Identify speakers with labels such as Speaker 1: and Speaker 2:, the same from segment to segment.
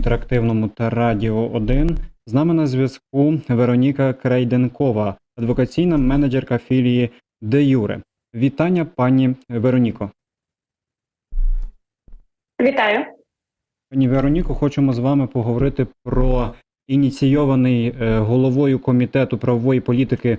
Speaker 1: інтерактивному та Радіо 1. З нами на зв'язку Вероніка Крейденкова, адвокаційна менеджерка філії Де Юре. Вітання, пані Вероніко.
Speaker 2: Вітаю.
Speaker 1: Пані Вероніко, хочемо з вами поговорити про ініційований е, головою комітету правової політики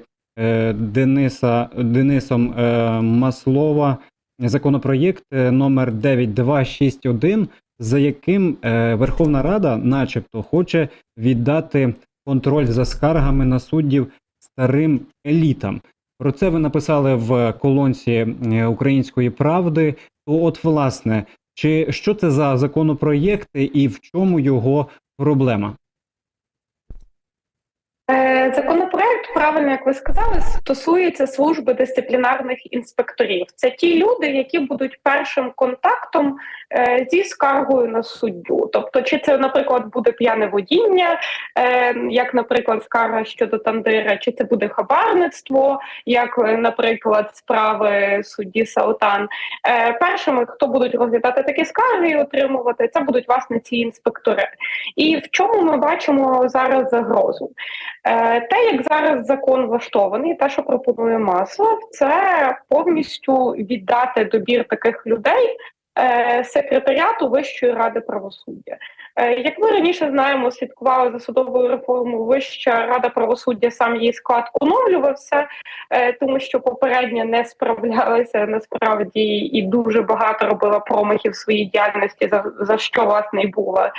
Speaker 1: Дениса Денисом е, Маслова законопроєкт е, номер 9261, за яким е, Верховна Рада, начебто, хоче віддати контроль за скаргами на суддів старим елітам. Про це ви написали в колонці е, Української правди. То, от, власне, чи що це за законопроєкти і в чому його проблема?
Speaker 2: Е, Законопроект, правильно як ви сказали, стосується служби дисциплінарних інспекторів. Це ті люди, які будуть першим контактом е, зі скаргою на суддю. Тобто, чи це, наприклад, буде п'яне водіння, е, як, наприклад, скарга щодо тандира, чи це буде хабарництво, як, наприклад, справи судді Саутан. Першими, хто будуть розглядати такі скарги і отримувати, це будуть власне ці інспектори. І в чому ми бачимо зараз загрозу? Е, Те, як зараз закон влаштований, те, що пропонує Маслов, це повністю віддати добір таких людей е, секретаріату Вищої ради правосуддя. Е, Як ми раніше знаємо, слідкували за судовою реформою, Вища рада правосуддя сам її склад оновлювався, тому що попередня не справлялася насправді і дуже багато робила промахів своїй діяльності, за, за що власне і була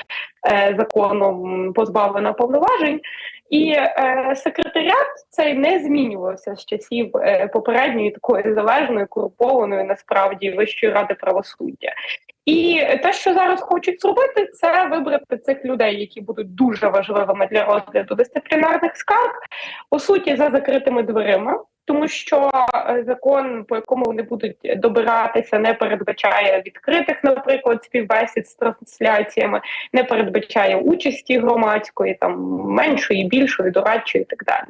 Speaker 2: законом позбавлена повноважень. І е, секретаріат цей не змінювався з часів е, попередньої такої залежної, корупованої насправді Вищої ради правосуддя. І те, що зараз хочуть зробити, це вибрати цих людей, які будуть дуже важливими для розгляду дисциплінарних скарг, по суті, за закритими дверима. Тому що е, закон, по якому вони будуть добиратися, не передбачає відкритих, наприклад, співбесід з трансляціями, не передбачає участі громадської, там меншої, більшої, дорадчої і так далі.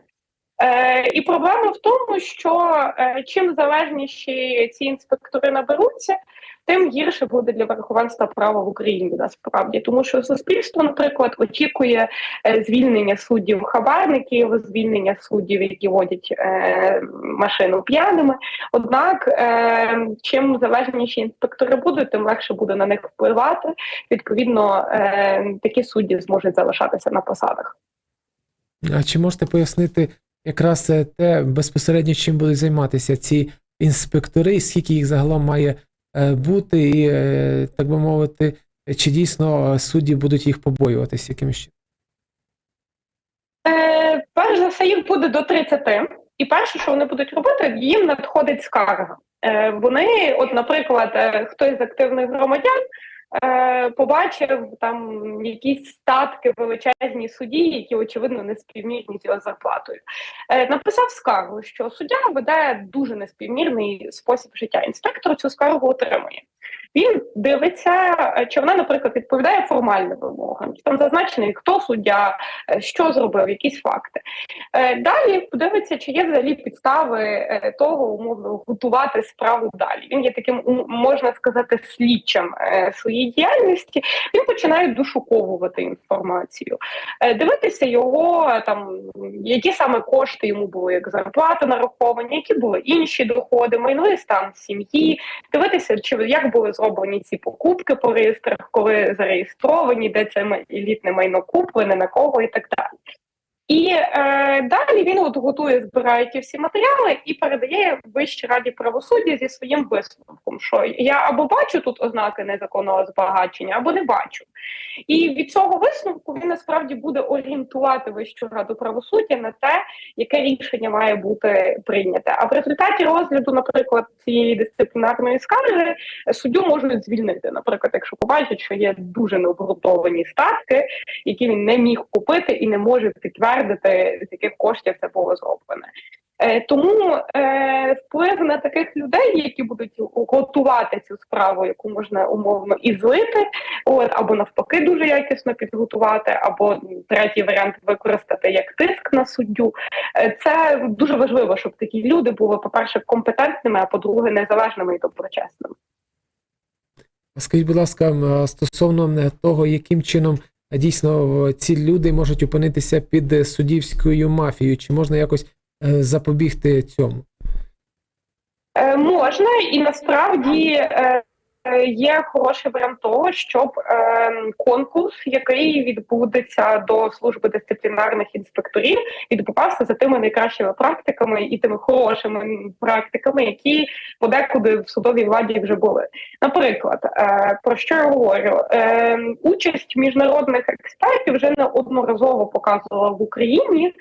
Speaker 2: Е, і проблема в тому, що е, чим залежніші ці інспектори наберуться, тим гірше буде для верховенства права в Україні насправді, тому що суспільство, наприклад, очікує е, звільнення суддів хабарників, звільнення суддів, які водять е, машину п'яними. Однак, е, чим залежніші інспектори будуть, тим легше буде на них впливати. Відповідно, е, такі судді зможуть залишатися на посадах.
Speaker 3: А чи можете пояснити якраз е, те безпосередньо, чим будуть займатися ці інспектори, і скільки їх загалом має бути, і, е, так би мовити, чи дійсно е, судді будуть їх побоюватися якимось чином?
Speaker 2: Е, перш за все, їх буде до 30. І перше, що вони будуть робити, їм надходить скарга. Е, вони, от, наприклад, е, хтось з активних громадян е, побачив там якісь статки величезні судді, які очевидно не співмірні з його зарплатою. Е, написав скаргу, що суддя веде дуже неспівмірний спосіб життя. Інспектор цю скаргу отримує. Він дивиться, е, чи вона, наприклад, відповідає формальним вимогам, там зазначений, хто суддя, е, що зробив, якісь факти. Е, Далі подивиться, чи є взагалі підстави того умовно готувати справу далі. Він є таким, можна сказати, слідчим е, своєї діяльності. Він починає дошуковувати інформацію, Е, дивитися його там, які саме кошти йому були як зарплата нараховані, які були інші доходи, майновий стан сім'ї, дивитися, чи як були зроблені ці покупки по реєстрах, коли зареєстровані, де це елітне майно куплене, на кого і так далі. І е, далі він от готує, збирає ті всі матеріали і передає Вищій раді правосуддя зі своїм висновком, що я або бачу тут ознаки незаконного збагачення, або не бачу. І від цього висновку він насправді буде орієнтувати Вищу раду правосуддя на те, яке рішення має бути прийняте. А в результаті розгляду, наприклад, цієї дисциплінарної скарги суддю можуть звільнити. Наприклад, якщо побачать, що є дуже необґрунтовані статки, які він не міг купити і не може підтвердити, з яких коштів це було зроблене. Е, Тому е, вплив на таких людей, які будуть готувати цю справу, яку можна умовно і злити, от або навпаки дуже якісно підготувати, або третій варіант використати як тиск на суддю. Е, Це дуже важливо, щоб такі люди були, по-перше, компетентними, а по-друге, незалежними і доброчесними.
Speaker 3: Скажіть, будь ласка, стосовно е, того, яким чином дійсно ці люди можуть опинитися під е, суддівською мафією, чи можна якось е, запобігти цьому?
Speaker 2: Е, можна і насправді є хороший варіант того, щоб е, конкурс, який відбудеться до служби дисциплінарних інспекторів, відбувався за тими найкращими практиками і тими хорошими практиками, які подекуди в судовій владі вже були. Наприклад, е, про що я говорю? Е, участь міжнародних експертів вже неодноразово показувала в Україні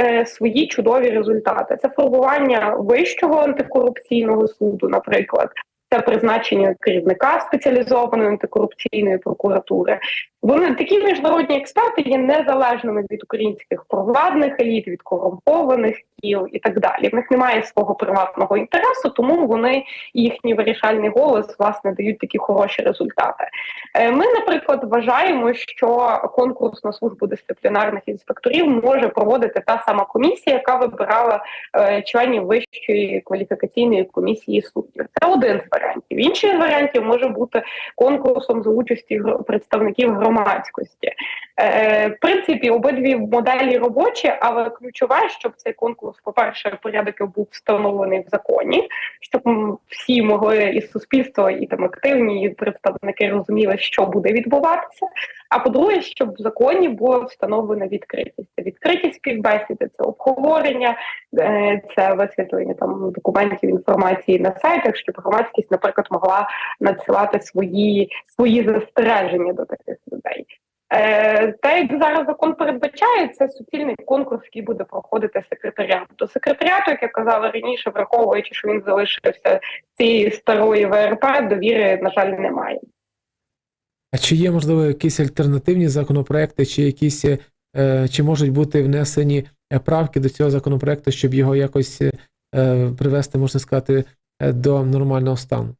Speaker 2: е, свої чудові результати. Це формування вищого антикорупційного суду, наприклад. Це призначення керівника спеціалізованої антикорупційної прокуратури. Вони такі міжнародні експерти є незалежними від українських провладних еліт, від корумпованих кіл і так далі. В них немає свого приватного інтересу, тому вони їхній вирішальний голос власне дають такі хороші результати. Е, Ми, наприклад, вважаємо, що конкурс на службу дисциплінарних інспекторів може проводити та сама комісія, яка вибирала е, членів вищої кваліфікаційної комісії суддів. Це один з варіантів. Інший з варіантів може бути конкурсом за участі представників громадськості. Е, в принципі, обидві моделі робочі, але ключове, щоб цей конкурс, по-перше, порядок був встановлений в законі, щоб всі могли із суспільства і там активні і представники розуміли, що буде відбуватися. А по-друге, щоб в законі була встановлена відкритість. Це відкритість співбесіди, це обговорення, е, це висвітлення там документів інформації на сайтах, щоб громадськість, наприклад, могла надсилати свої, свої застереження до таких людей. Е, Те, як зараз закон передбачає, це суцільний конкурс, який буде проходити секретаріат. До секретаріату, як я казала раніше, враховуючи, що він залишився з цієї старої ВРП, довіри, на жаль, немає.
Speaker 3: А чи є, можливо, якісь альтернативні законопроекти, чи якісь е, чи можуть бути внесені е, правки до цього законопроекту, щоб його якось привести, можна сказати, до нормального стану?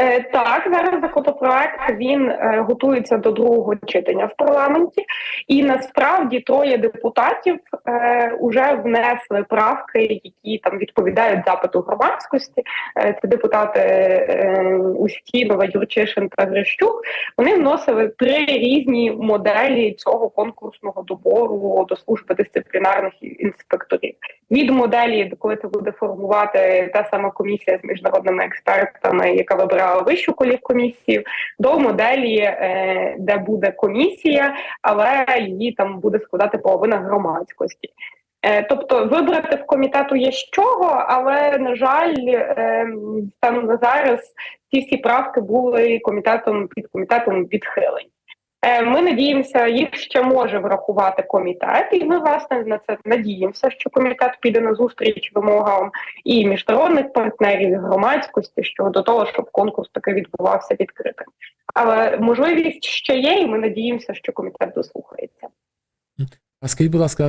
Speaker 2: Е, Так, зараз законопроект він е, готується до другого читання в парламенті, і насправді троє депутатів е, вже внесли правки, які там відповідають запиту громадськості. Е, це депутати е, Устінова, Юрчишин та Грищук. Вони вносили три різні моделі цього конкурсного добору до служби дисциплінарних інспекторів. Від моделі, коли це буде формувати та сама комісія з міжнародними експертами, яка вибирала вищу комісію до моделі, е, де буде комісія, але її там буде складати половина громадськості. Е, Тобто вибрати в комітету є з чого, але на жаль, е, станом на зараз ці всі правки були комітетом під комітетом відхилені. Е, Ми надіємося, їх ще може врахувати комітет, і ми власне на це надіємося, що комітет піде на зустріч вимогам і міжнародних партнерів, і громадськості щодо того, щоб конкурс таки відбувався відкритим. Але можливість ще є, і ми надіємося, що комітет дослухається.
Speaker 3: А скажіть, будь ласка,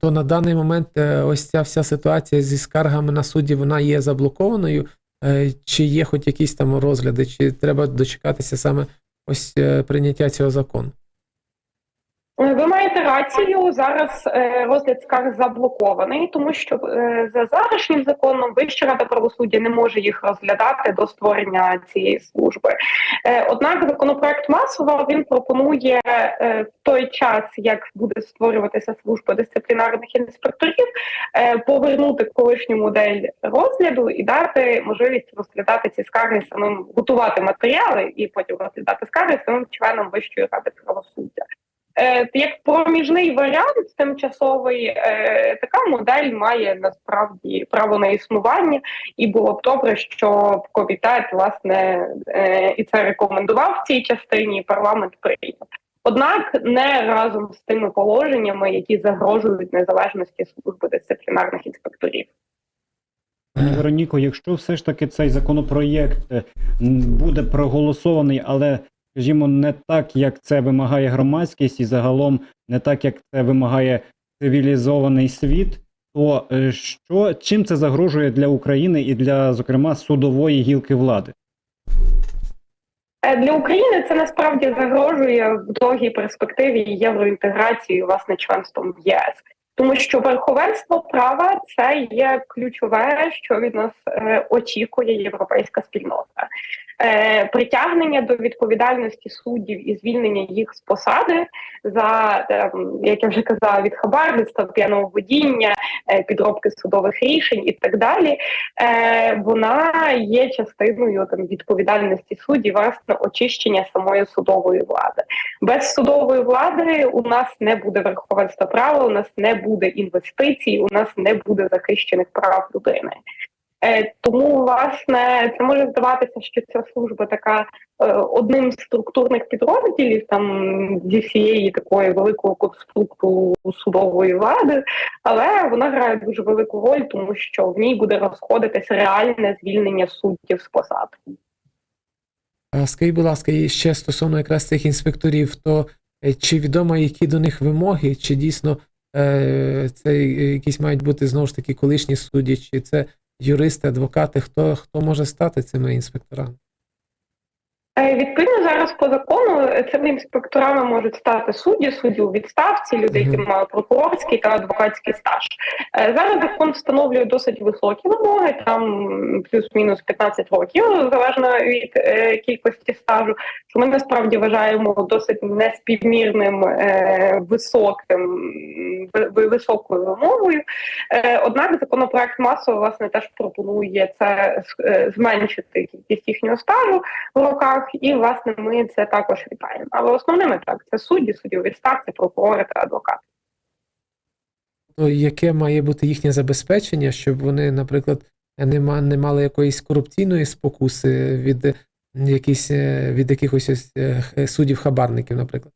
Speaker 3: то на даний момент е, ось ця вся ситуація зі скаргами на судді, вона є заблокованою, Е, чи є хоч якісь там розгляди, чи треба дочекатися саме ось е, прийняття цього закону?
Speaker 2: Е, Ви маєте рацію. Зараз е, розгляд скарг заблокований, тому що е, за зарашнім законом Вища рада правосуддя не може їх розглядати до створення цієї служби. Однак законопроект масово він пропонує в той час, як буде створюватися служба дисциплінарних інспекторів, повернути колишню модель розгляду і дати можливість розглядати ці скарги самим, готувати матеріали і потім розглядати скарги самим членам Вищої ради правосуддя. Е, Як проміжний варіант тимчасовий, е, така модель має насправді право на існування, і було б добре, щоб комітет власне е, і це рекомендував в цій частині. і Парламент прийняв. Однак не разом з тими положеннями, які загрожують незалежності служби дисциплінарних інспекторів.
Speaker 1: Вероніко, якщо все ж таки цей законопроєкт буде проголосований, але, скажімо, не так, як це вимагає громадськість, і загалом не так, як це вимагає цивілізований світ, то е, що чим це загрожує для України і для, зокрема, судової гілки влади?
Speaker 2: Е, Для України це насправді загрожує в довгій перспективі євроінтеграції, власне, членством в ЄС. Тому що верховенство права це є ключове, що від нас е, очікує європейська спільнота. Е, притягнення до відповідальності суддів і звільнення їх з посади за е, як я вже казала, від хабарництва, п'яного водіння, е, підробки судових рішень і так далі. Е, вона є частиною там відповідальності суддів, власне, очищення самої судової влади. Без судової влади у нас не буде верховенства права, у нас не буде інвестицій, у нас не буде захищених прав людини. Е, тому, власне, це може здаватися, що ця служба така е, одним з структурних підрозділів там зі всієї такої великого конструкту судової влади, але вона грає дуже велику роль, тому що в ній буде розходитися реальне звільнення суддів з посад.
Speaker 3: Скажіть, будь ласка, і ще стосовно якраз цих інспекторів, то е, чи відомо, які до них вимоги, чи дійсно це якісь мають бути знову ж таки колишні судді, чи це юристи, адвокати, хто, хто може стати цими інспекторами?
Speaker 2: Е, Відповідно, зараз по закону е, цими інспекторами можуть стати судді, судді у відставці, люди, які мають прокурорський та адвокатський стаж. Е, Зараз закон встановлює досить високі вимоги, там плюс-мінус 15 років, залежно від кількості стажу. Що ми насправді вважаємо досить неспівмірним високим ви- ви- високою вимогою. Е, Однак законопроект масово власне теж пропонує це зменшити кількість їхнього стажу в роках, і власне ми це також вітаємо. Але основними так це судді, судді у відставці, прокурори та адвокати.
Speaker 3: То яке має бути їхнє забезпечення, щоб вони, наприклад, не, ма- не мали якоїсь корупційної спокуси від, е, якісь, е, від якихось ось, е, х- суддів-хабарників, наприклад?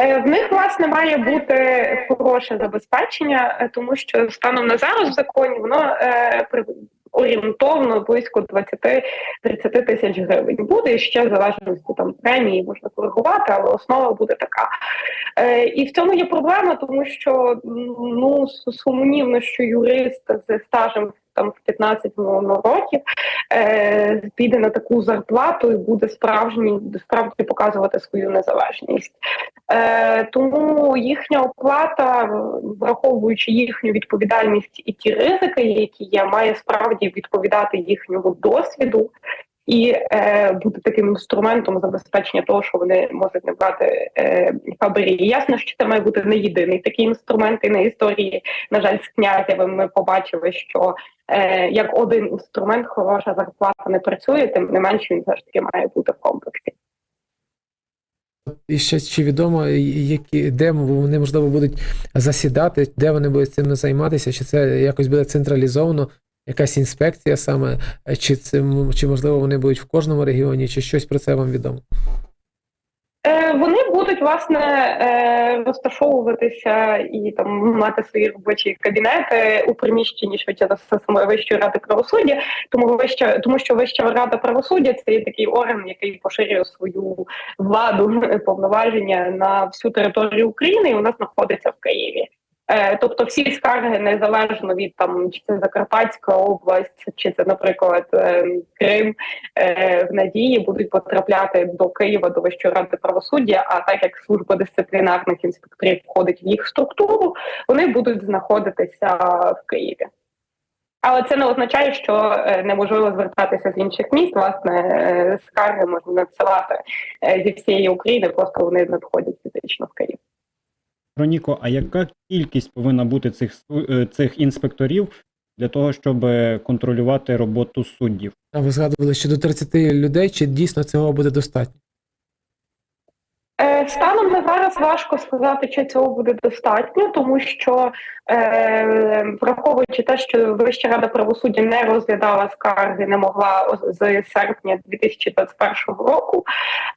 Speaker 2: Е, В них власне має бути хороше забезпечення, е, тому що станом на зараз в законі воно е, орієнтовно близько 20-30 тисяч гривень буде ще залежності там премії можна коригувати, але основа буде така. Е, і в цьому є проблема, тому що ну су- сумнівно, що юрист з стажем там в 15 мовно, років е, піде на таку зарплату і буде справжній справді показувати свою незалежність. Е, тому їхня оплата, враховуючи їхню відповідальність і ті ризики, які є, має справді відповідати їхньому досвіду і е, бути таким інструментом забезпечення того, що вони можуть не брати е, хабарі. Ясно, що це має бути не єдиний такий інструмент. І на історії, на жаль, з князєвим ми побачили, що е, як один інструмент хороша зарплата не працює, тим не менше він все ж таки має бути в комплексі.
Speaker 3: І ще чи відомо, які, де вони можливо будуть засідати, де вони будуть цим займатися, чи це якось буде централізовано, якась інспекція саме, чи це чи можливо вони будуть в кожному регіоні, чи щось про це вам відомо?
Speaker 2: Е, Вони будуть власне е, розташовуватися і там мати свої робочі кабінети у приміщенні швидше за самої Вищої ради правосуддя. Тому вища, тому що Вища рада правосуддя це є такий орган, який поширює свою владу повноваження на всю територію України, і вона знаходиться в Києві. Е, Тобто всі скарги незалежно від там чи це Закарпатська область, чи це, наприклад, е, Крим е, в надії будуть потрапляти до Києва до Вищої ради правосуддя. А так як служба дисциплінарних інспекторів входить в їх структуру, вони будуть знаходитися в Києві. Але це не означає, що неможливо звертатися з інших міст. Власне, скарги можна надсилати зі всієї України, просто вони надходять фізично в Київ.
Speaker 1: Роніко, а яка кількість повинна бути цих е, цих інспекторів для того, щоб контролювати роботу суддів?
Speaker 3: А ви згадували, що до 30 людей, чи дійсно цього буде достатньо?
Speaker 2: Е, Станом на зараз важко сказати, чи цього буде достатньо, тому що е, враховуючи те, що Вища рада правосуддя не розглядала скарги, не могла з серпня 2021 року.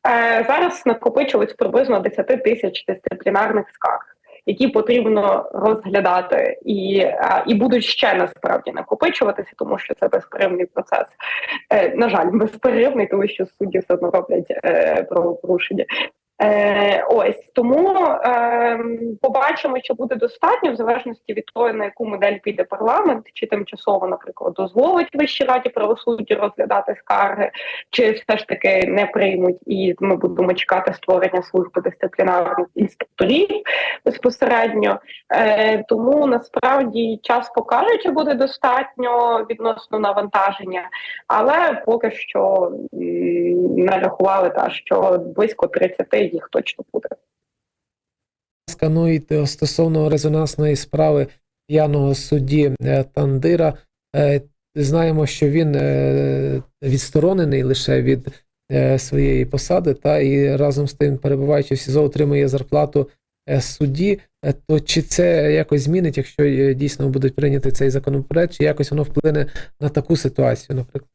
Speaker 2: Е, зараз накопичилось приблизно 10 тисяч дисциплінарних скарг. Які потрібно розглядати, і і будуть ще насправді накопичуватися, тому що це безперервний процес. Е, на жаль, безперервний, тому що судді все одно роблять е, правопорушення. Е, ось тому е, побачимо, чи буде достатньо в залежності від того, на яку модель піде парламент, чи тимчасово, наприклад, дозволить Вищій раді правосуддя розглядати скарги, чи все ж таки не приймуть, і ми будемо чекати створення служби дисциплінарних інспекторів безпосередньо. Е, тому насправді час покаже, чи буде достатньо відносно навантаження, але поки що м, не рахували та що близько 30 їх точно буде.
Speaker 3: сканують е, стосовно резонансної справи п'яного судді е, Тандира. Е, Знаємо, що він е, відсторонений лише від своєї посади, та і разом з тим, перебуваючи в СІЗО, отримує зарплату судді. То чи це якось змінить, якщо дійсно будуть прийняти цей законопроект, чи якось воно вплине на таку ситуацію, наприклад?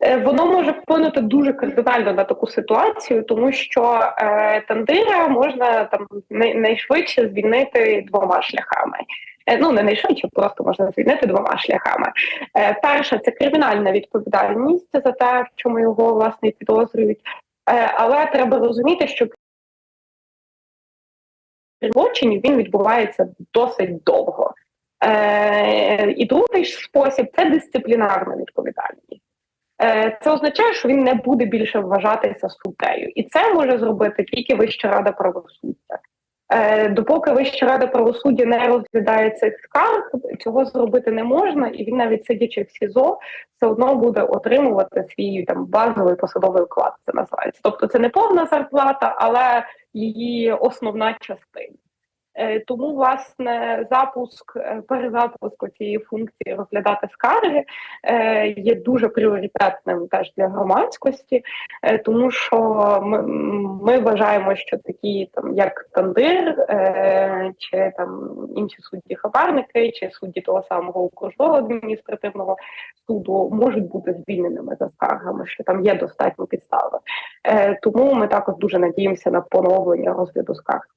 Speaker 2: Е, Воно може вплинути дуже кардинально на таку ситуацію, тому що е, тандира можна там най- найшвидше звільнити двома шляхами. Е, ну не найшвидше, просто можна звільнити двома шляхами. Е, перша це кримінальна відповідальність за те, в чому його власне підозрюють. Е, але треба розуміти, що злочинів він відбувається досить довго. Е, і другий спосіб це дисциплінарна відповідальність. Е, Це означає, що він не буде більше вважатися суддею, і це може зробити тільки Вища рада правосуддя. Е, Допоки Вища рада правосуддя не розглядає цих скарг, цього зробити не можна, і він навіть сидячи в СІЗО, все одно буде отримувати свій там базовий посадовий оклад. Це називається. Тобто це не повна зарплата, але її основна частина. Е, Тому, власне, запуск, е, перезапуск цієї функції розглядати скарги е, є дуже пріоритетним теж для громадськості, тому що ми, ми вважаємо, що такі там як Тандир, чи там інші судді хабарники, чи судді того самого окружного адміністративного суду можуть бути звільненими за скаргами, що там є достатньо підстави. Тому ми також дуже надіємося на поновлення розгляду скарг.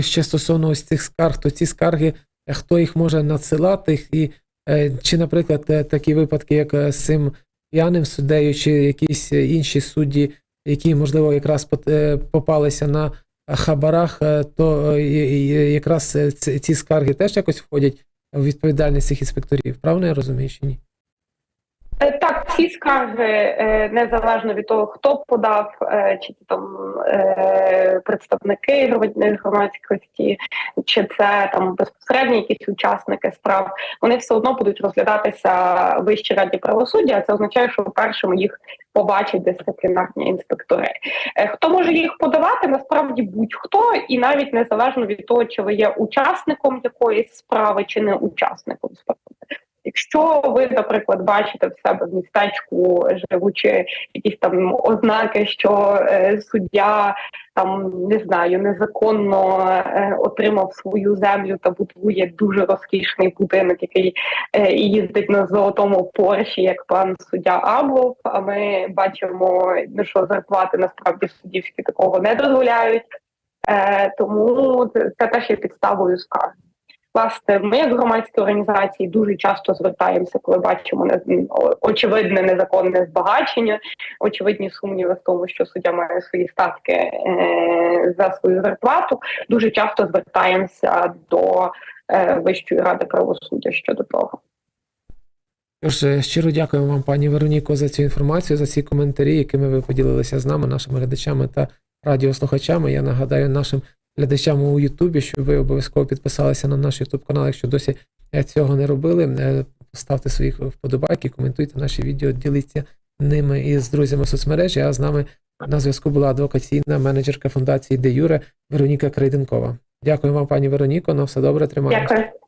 Speaker 3: Ще стосовно ось цих скарг, то ці скарги, е, хто їх може надсилати, і е, чи, наприклад, е, такі випадки, як з цим п'яним суддею, чи якісь інші судді, які, можливо, якраз попалися на хабарах, то якраз ці скарги теж якось входять в відповідальність цих інспекторів. Правильно я розумію, чи ні?
Speaker 2: Так, всі скарги е, незалежно від того, хто подав, е, чи це там е, представники громадськості, чи це там безпосередні якісь учасники справ, вони все одно будуть розглядатися Вищій раді правосуддя. Це означає, що першими їх побачать дисциплінарні інспектори. Хто може їх подавати? Насправді будь-хто, і навіть незалежно від того, чи ви є учасником якоїсь справи, чи не учасником справи. Якщо ви, наприклад, бачите в себе в містечку, живучи якісь там ознаки, що е, суддя там не знаю, незаконно е, отримав свою землю та будує дуже розкішний будинок, який е, їздить на золотому порші, як пан суддя Аблов. А ми бачимо, ну, що зарплати насправді суддівські такого не дозволяють. Тому це теж є підставою скарги. Власне, ми, як громадські організації, дуже часто звертаємося, коли бачимо не- очевидне незаконне збагачення, очевидні сумніви в тому, що суддя має свої статки е, за свою зарплату. Дуже часто звертаємося до е, Вищої ради правосуддя щодо того.
Speaker 3: Тож е, щиро дякуємо вам, пані Вероніко, за цю інформацію, за ці коментарі, якими ви поділилися з нами, нашими глядачами та радіослухачами. Я нагадаю нашим глядачам у Ютубі, щоб ви обов'язково підписалися на наш Ютуб канал, якщо досі е, цього не робили. Е, Ставте свої вподобайки, коментуйте наші відео, діліться ними із друзями соцмережі. А з нами на зв'язку була адвокаційна менеджерка фундації Де Юре Вероніка Крейденкова. Дякую вам, пані Вероніко. На все добре, тримаємося.
Speaker 2: Дякую.